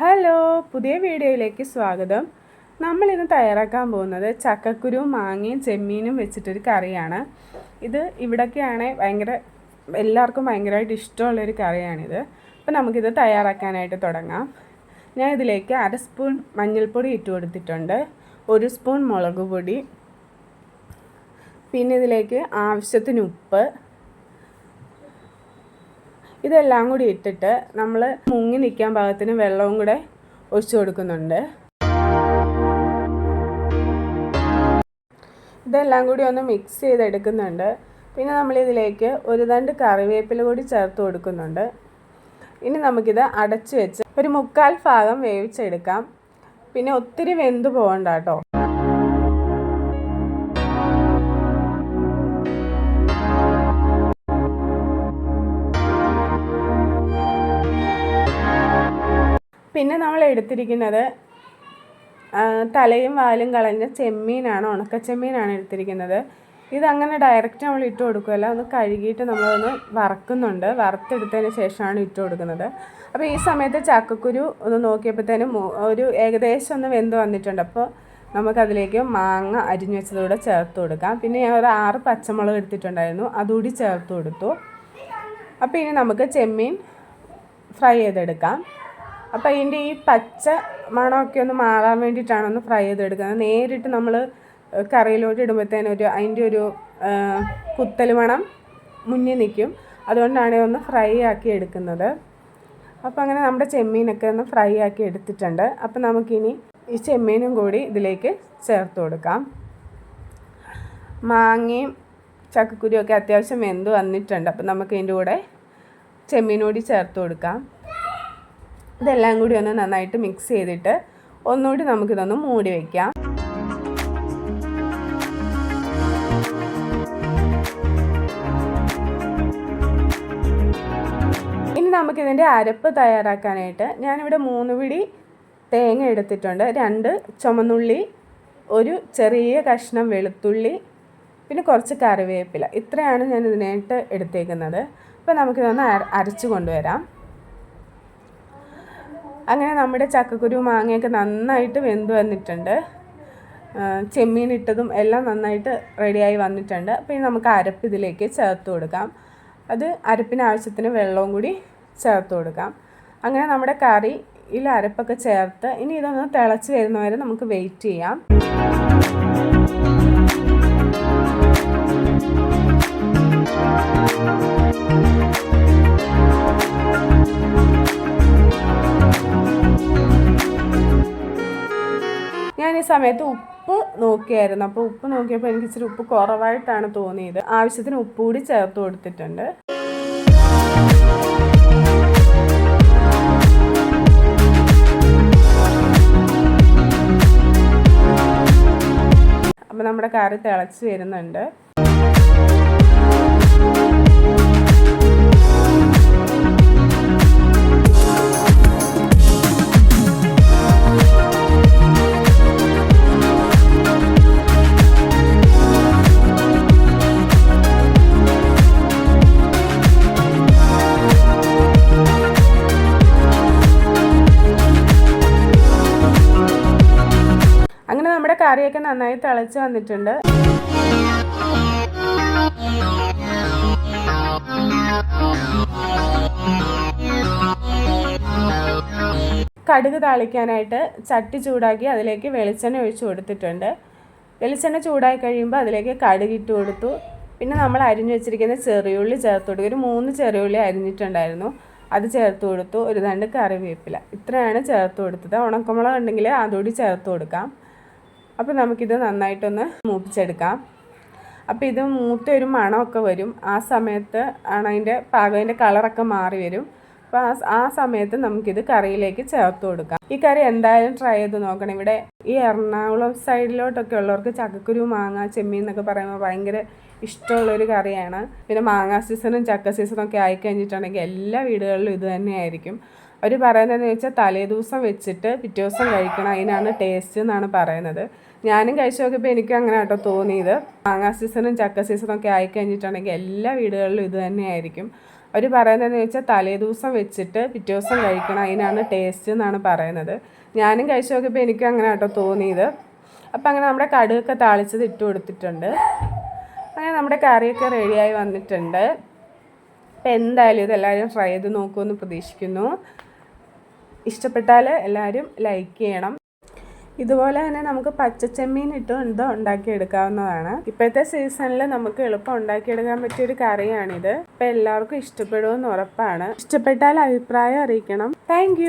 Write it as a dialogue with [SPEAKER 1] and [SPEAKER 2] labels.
[SPEAKER 1] Hello പുതിയ വീഡിയോയിലേക്ക് സ്വാഗതം. നമ്മൾ ഇന്ന് തയ്യാറാക്കാൻ പോകുന്നത് ചക്കക്കുരുവും മാങ്ങയും ചെമ്മീനും വെച്ചിട്ടൊരു കറിയാണ്. ഇത് ഇവിടൊക്കെയാണ് ഭയങ്കര എല്ലാവർക്കും ഭയങ്കരമായിട്ട് ഇഷ്ടമുള്ളൊരു കറിയാണിത്. അപ്പോൾ നമുക്കിത് തയ്യാറാക്കാനായിട്ട് തുടങ്ങാം. ഞാൻ ഇതിലേക്ക് അര സ്പൂൺ മഞ്ഞൾപ്പൊടി ഇട്ട് കൊടുത്തിട്ടുണ്ട്. ഒരു സ്പൂൺ മുളക് പൊടി. പിന്നെ ഇതിലേക്ക് ആവശ്യത്തിന് ഉപ്പ്. ഇതെല്ലാം കൂടി ഇട്ടിട്ട് നമ്മൾ മുങ്ങി നിൽക്കാൻ പാകത്തിന് വെള്ളവും കൂടെ ഒഴിച്ചു കൊടുക്കുന്നുണ്ട്. ഇതെല്ലാം കൂടി ഒന്ന് മിക്സ് ചെയ്തെടുക്കുന്നുണ്ട്. പിന്നെ നമ്മളിതിലേക്ക് ഒരു തണ്ട് കറിവേപ്പില കൂടി ചേർത്ത് കൊടുക്കുന്നുണ്ട്. ഇനി നമുക്കിത് അടച്ചു വെച്ച് ഒരു മുക്കാൽ ഭാഗം വേവിച്ചെടുക്കാം. പിന്നെ ഒത്തിരി വെന്ത് പോകണ്ട കേട്ടോ. പിന്നെ നമ്മൾ എടുത്തിരിക്കുന്നത് തലയും വാലും കളഞ്ഞ ചെമ്മീനാണ് ഉണക്ക ചെമ്മീനാണ് എടുത്തിരിക്കുന്നത്. ഇതങ്ങനെ ഡയറക്റ്റ് നമ്മൾ ഇട്ട് കൊടുക്കുകയല്ല ഒന്ന് കഴുകിയിട്ട് നമ്മളൊന്ന് വറക്കുന്നുണ്ട്. വറുത്തെടുത്തതിന് ശേഷമാണ് ഇട്ട് കൊടുക്കുന്നത്. അപ്പോൾ ഈ സമയത്ത് ചക്കക്കുരു ഒന്ന് നോക്കിയപ്പോഴത്തേനും ഒരു ഏകദേശം ഒന്ന് വെന്ത് വന്നിട്ടുണ്ട്. അപ്പോൾ നമുക്കതിലേക്ക് മാങ്ങ അരിഞ്ഞു വെച്ചതുകൂടെ ചേർത്ത് കൊടുക്കാം. പിന്നെ ഞാൻ ഒരു ആറ് പച്ചമുളക് എടുത്തിട്ടുണ്ടായിരുന്നു അതുകൂടി ചേർത്ത് കൊടുത്തു. അപ്പോൾ ഇനി നമുക്ക് ചെമ്മീൻ ഫ്രൈ ചെയ്തെടുക്കാം. അപ്പോൾ അതിന്റെ ഈ പച്ച മണമൊക്കെ ഒന്ന് മാറാൻ വേണ്ടിയിട്ടാണ് ഒന്ന് ഫ്രൈ ചെയ്തെടുക്കുന്നത്. നേരിട്ട് നമ്മൾ കറിയിലോട്ട് ഇടുമ്പോഴത്തേന് ഒരു അതിന്റെ ഒരു കുത്തൽ മണം മുന്നിൽ നിൽക്കും. അതുകൊണ്ടാണ് ഒന്ന് ഫ്രൈ ആക്കി എടുക്കുന്നത്. അപ്പോൾ അങ്ങനെ നമ്മുടെ ചെമ്മീനൊക്കെ ഒന്ന് ഫ്രൈ ആക്കി എടുത്തിട്ടുണ്ട്. അപ്പോൾ നമുക്കിനി ഈ ചെമ്മീനും കൂടി ഇതിലേക്ക് ചേർത്ത് കൊടുക്കാം. മാങ്ങയും ചക്കക്കുരുവൊക്കെ അത്യാവശ്യം വെന്ത് വന്നിട്ടുണ്ട്. അപ്പോൾ നമുക്ക് ഇതിന്റെ കൂടെ ചെമ്മീനോടി ചേർത്ത് കൊടുക്കാം. ഇതെല്ലാം കൂടി ഒന്ന് നന്നായിട്ട് മിക്സ് ചെയ്തിട്ട് ഒന്നുകൂടി നമുക്കിതൊന്ന് മൂടി വയ്ക്കാം ഇനി നമുക്കിതിന്റെ അരപ്പ് തയ്യാറാക്കാനായിട്ട് ഞാനിവിടെ മൂന്ന് പിടി തേങ്ങ എടുത്തിട്ടുണ്ട്. രണ്ട് ചുമന്നുള്ളി ഒരു ചെറിയ കഷ്ണം വെളുത്തുള്ളി പിന്നെ കുറച്ച് കറിവേപ്പില. ഇത്രയാണ് ഞാൻ ഇതിനായിട്ട് എടുത്തേക്കുന്നത്. അപ്പോൾ നമുക്കിതൊന്ന് അരച്ച് കൊണ്ടുവരാം. അങ്ങനെ നമ്മുടെ ചക്കക്കുരു മാങ്ങയൊക്കെ നന്നായിട്ട് വെന്ത് വന്നിട്ടുണ്ട്. ചെമ്മീൻ ഇട്ടതും എല്ലാം നന്നായിട്ട് റെഡിയായി വന്നിട്ടുണ്ട്. അപ്പോൾ നമുക്ക് അരപ്പ് ഇതിലേക്ക് ചേർത്ത് കൊടുക്കാം. അത് അരപ്പിന് ആവശ്യത്തിന് വെള്ളവും കൂടി ചേർത്ത് കൊടുക്കാം. അങ്ങനെ നമ്മുടെ കറിയിൽ അരപ്പൊക്കെ ചേർത്ത് ഇനി ഇതൊന്ന് തിളച്ച് വരുന്നവരെ നമുക്ക് വെയിറ്റ് ചെയ്യാം. സമയത്ത് ഉപ്പ് നോക്കിയായിരുന്നു. അപ്പോൾ ഉപ്പ് നോക്കിയപ്പോൾ എനിക്ക് ഇച്ചിരി ഉപ്പ് കുറവായിട്ടാണ് തോന്നിയത്. ആവശ്യത്തിന് ഉപ്പ് കൂടി ചേർത്ത് കൊടുത്തിട്ടുണ്ട്. അപ്പോൾ നമ്മുടെ കറി തിളച്ച് വരുന്നുണ്ട്. കറിയൊക്കെ നന്നായി തിളച്ച് വന്നിട്ടുണ്ട്. കടുക് താളിക്കാനായിട്ട് ചട്ടി ചൂടാക്കി അതിലേക്ക് വെളിച്ചെണ്ണ ഒഴിച്ചു കൊടുത്തിട്ടുണ്ട്. വെളിച്ചെണ്ണ ചൂടായി കഴിയുമ്പോൾ അതിലേക്ക് കടുക് ഇട്ട് കൊടുത്തു. പിന്നെ നമ്മൾ അരിഞ്ഞു വെച്ചിരിക്കുന്ന ചെറിയുള്ളി ചേർത്ത് കൊടുക്കും ഒരു മൂന്ന് ചെറിയുള്ളി അരിഞ്ഞിട്ടുണ്ടായിരുന്നു. അത് ചേർത്ത് കൊടുത്തു. ഒരു രണ്ട് കറിവേപ്പില. ഇത്രയാണ് ചേർത്ത് കൊടുത്തത്. ഉണക്കമുളക് ഉണ്ടെങ്കിൽ അതുകൂടി ചേർത്ത് കൊടുക്കാം. അപ്പോൾ നമുക്കിത് നന്നായിട്ടൊന്ന് മൂപ്പിച്ചെടുക്കാം. അപ്പോൾ ഇത് മൂത്ത ഒരു മണമൊക്കെ വരും. ആ സമയത്ത് ആണ് അതിന്റെ പാകത്തിന്റെ കളറൊക്കെ മാറി വരും. അപ്പോൾ ആ ആ സമയത്ത് നമുക്കിത് കറിയിലേക്ക് ചേർത്ത് കൊടുക്കാം. ഈ കറി എന്തായാലും ട്രൈ ചെയ്ത് നോക്കണം. ഇവിടെ ഈ എറണാകുളം സൈഡിലോട്ടൊക്കെ ഉള്ളവർക്ക് ചക്കക്കുരു മാങ്ങ ചെമ്മീൻ എന്നൊക്കെ പറയുമ്പോൾ ഭയങ്കര ഇഷ്ടമുള്ളൊരു കറിയാണ്. പിന്നെ മാങ്ങ സീസണും ചക്ക സീസണും ഒക്കെ ആയിക്കഴിഞ്ഞിട്ടുണ്ടെങ്കിൽ എല്ലാ വീടുകളിലും ഇത് തന്നെയായിരിക്കും. അവർ പറയുന്നതെന്ന് തലേ ദിവസം വെച്ചിട്ട് പിറ്റേ ദിവസം കഴിക്കണം അതിനാണ് ടേസ്റ്റ് എന്നാണ് പറയുന്നത്. ഞാനും കഴിച്ചു നോക്കിയപ്പോൾ എനിക്കും അങ്ങനെ കേട്ടോ തോന്നിയത്. മാങ്ങാ സീസണും ചക്ക സീസണും ഒക്കെ ആയിക്കഴിഞ്ഞിട്ടുണ്ടെങ്കിൽ എല്ലാ വീടുകളിലും ഇത് തന്നെയായിരിക്കും. അവർ പറയുന്നതെന്ന് വെച്ചാൽ തലേദിവസം വെച്ചിട്ട് പിറ്റേ ദിവസം കഴിക്കണം അതിനാണ് ടേസ്റ്റ് എന്നാണ് പറയുന്നത്. ഞാനും കഴിച്ചു നോക്കിയപ്പോൾ എനിക്ക് അങ്ങനെ കേട്ടോ തോന്നിയത്. അപ്പം അങ്ങനെ നമ്മുടെ കടുകൊക്കെ താളിച്ചത് ഇട്ട് കൊടുത്തിട്ടുണ്ട്. അങ്ങനെ നമ്മുടെ കറിയൊക്കെ റെഡിയായി വന്നിട്ടുണ്ട്. അപ്പം എന്തായാലും ഇതെല്ലാവരും ട്രൈ ചെയ്ത് നോക്കുമെന്ന് പ്രതീക്ഷിക്കുന്നു. ഇഷ്ടപ്പെട്ടാൽ എല്ലാവരും ലൈക്ക് ചെയ്യണം. ഇതുപോലെ തന്നെ നമുക്ക് പച്ചച്ചെമ്മീൻ ഇട്ടും എന്തോ ഉണ്ടാക്കിയെടുക്കാവുന്നതാണ്. ഇപ്പോഴത്തെ സീസണിൽ നമുക്ക് എളുപ്പം ഉണ്ടാക്കിയെടുക്കാൻ പറ്റിയ ഒരു കറിയാണിത്. ഇപ്പം എല്ലാവർക്കും ഇഷ്ടപ്പെടുമെന്ന് ഉറപ്പാണ്. ഇഷ്ടപ്പെട്ടാൽ അഭിപ്രായം അറിയിക്കണം. താങ്ക്